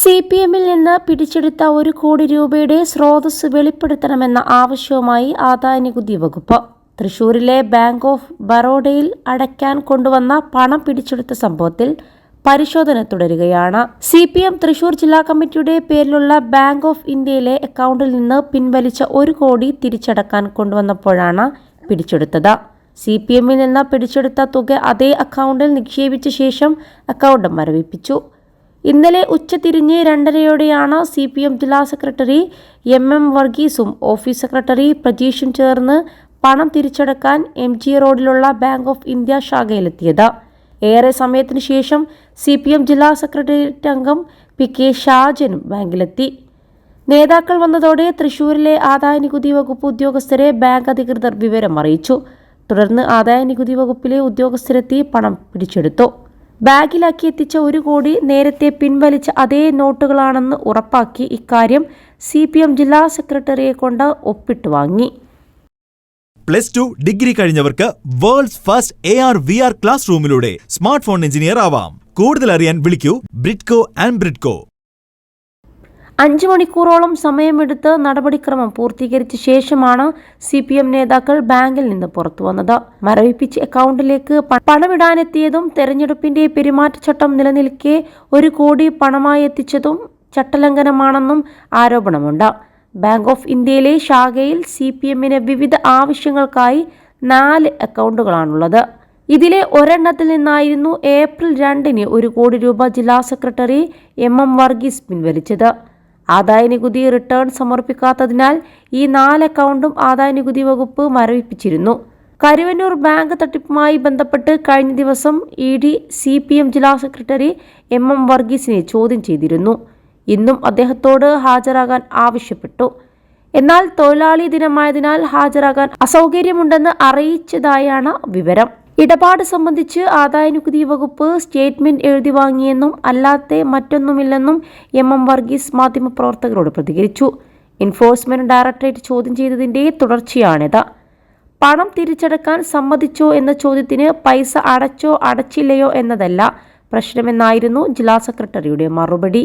C P എമ്മിൽ നിന്ന് പിടിച്ചെടുത്ത ഒരു കോടി രൂപയുടെ സ്രോതസ് വെളിപ്പെടുത്തണമെന്ന ആവശ്യവുമായി ആദായനികുതി വകുപ്പ്. തൃശൂരിലെ ബാങ്ക് ഓഫ് ബറോഡയിൽ അടയ്ക്കാൻ കൊണ്ടുവന്ന പണം പിടിച്ചെടുത്ത സംഭവത്തിൽ പരിശോധന തുടരുകയാണ്. സി പി എം തൃശൂർ ജില്ലാ കമ്മിറ്റിയുടെ പേരിലുള്ള ബാങ്ക് ഓഫ് ഇന്ത്യയിലെ അക്കൗണ്ടിൽ നിന്ന് പിൻവലിച്ച ഒരു കോടി തിരിച്ചടക്കാൻ കൊണ്ടുവന്നപ്പോഴാണ് പിടിച്ചെടുത്തത്. സി പി എമ്മിൽ നിന്ന് പിടിച്ചെടുത്ത തുക അതേ അക്കൗണ്ടിൽ നിക്ഷേപിച്ച ശേഷം അക്കൗണ്ട് മരവിപ്പിച്ചു. ഇന്നലെ ഉച്ചതിരിഞ്ഞ് രണ്ടരയോടെയാണ് സി പി എം ജില്ലാ സെക്രട്ടറി എം എം വർഗീസും ഓഫീസ് സെക്രട്ടറി പ്രജീഷും ചേർന്ന് പണം തിരിച്ചടക്കാൻ എം ജി റോഡിലുള്ള ബാങ്ക് ഓഫ് ഇന്ത്യ ശാഖയിലെത്തിയത്. ഏറെ സമയത്തിനു ശേഷം സി പി എം ജില്ലാ സെക്രട്ടേറിയറ്റ് അംഗം പി കെ ഷാജനും ബാങ്കിലെത്തി. നേതാക്കൾ വന്നതോടെ തൃശൂരിലെ ആദായനികുതി വകുപ്പ് ഉദ്യോഗസ്ഥരെ ബാങ്ക് അധികൃതർ വിവരം അറിയിച്ചു തുടർന്ന് ആദായനികുതി വകുപ്പിലെ ഉദ്യോഗസ്ഥരെത്തി പണം പിടിച്ചെടുത്തു. ബാഗിലാക്കി എത്തിച്ച ഒരു കോടി നേരത്തെ പിൻവലിച്ച അതേ നോട്ടുകളാണെന്ന് ഉറപ്പാക്കി ഇക്കാര്യം സി പി എം ജില്ലാ സെക്രട്ടറിയെ കൊണ്ട് ഒപ്പിട്ട് വാങ്ങി. Plus two degree കഴിഞ്ഞവർക്ക് world's first A R V R class റൂമിലൂടെ smart phone engineer ആവാം. കൂടുതൽ അറിയാൻ വിളിക്കൂ ബ്രിഡ്കോ ആൻഡ് ബ്രിഡ്കോ. അഞ്ച് മണിക്കൂറോളം സമയമെടുത്ത് നടപടിക്രമം പൂർത്തീകരിച്ച ശേഷമാണ് സി പി എം നേതാക്കൾ ബാങ്കിൽ നിന്ന് പുറത്തു വന്നത്. മരവിപ്പിച്ച് അക്കൗണ്ടിലേക്ക് പണമിടാനെത്തിയതും തെരഞ്ഞെടുപ്പിന്റെ പെരുമാറ്റച്ചട്ടം നിലനിൽക്കെ ഒരു കോടി പണമായി എത്തിച്ചതും ചട്ടലംഘനമാണെന്നും ആരോപണമുണ്ട്. ബാങ്ക് ഓഫ് ഇന്ത്യയിലെ ശാഖയിൽ സി പി എമ്മിന് വിവിധ ആവശ്യങ്ങൾക്കായി നാല് അക്കൗണ്ടുകളാണുള്ളത്. ഇതിലെ ഒരെണ്ണത്തിൽ നിന്നായിരുന്നു ഏപ്രിൽ രണ്ടിന് ഒരു കോടി രൂപ ജില്ലാ സെക്രട്ടറി എം എം വർഗീസ് പിൻവലിച്ചത്. ആദായനികുതി റിട്ടേൺ സമർപ്പിക്കാത്തതിനാൽ ഈ നാല് അക്കൗണ്ടും ആദായനികുതി വകുപ്പ് മരവിപ്പിച്ചിരുന്നു. കരുവന്നൂർ ബാങ്ക് തട്ടിപ്പുമായി ബന്ധപ്പെട്ട് കഴിഞ്ഞ ദിവസം E D C P M ജില്ലാ സെക്രട്ടറി എം എം വർഗീസിനെ ചോദ്യം ചെയ്തിരുന്നു. ഇന്നും അദ്ദേഹത്തോട് ഹാജരാകാൻ ആവശ്യപ്പെട്ടു. എന്നാൽ തൊഴിലാളി ദിനമായതിനാൽ ഹാജരാകാൻ അസൗകര്യമുണ്ടെന്ന് അറിയിച്ചതായാണ് വിവരം. ഇടപാട് സംബന്ധിച്ച് ആദായനികുതി വകുപ്പ് സ്റ്റേറ്റ്മെന്റ് എഴുതി വാങ്ങിയെന്നും അല്ലാത്ത മറ്റൊന്നുമില്ലെന്നും എം എം വർഗീസ് മാധ്യമപ്രവർത്തകരോട് പ്രതികരിച്ചു. എൻഫോഴ്സ്മെന്റ് ഡയറക്ടറേറ്റ് ചോദ്യം ചെയ്തതിന്റെ തുടർച്ചയാണിത്. പണം തിരിച്ചടക്കാൻ സമ്മതിച്ചോ എന്ന ചോദ്യത്തിന് പൈസ അടച്ചോ അടച്ചില്ലയോ എന്നതല്ല പ്രശ്നമെന്നായിരുന്നു ജില്ലാ സെക്രട്ടറിയുടെ മറുപടി.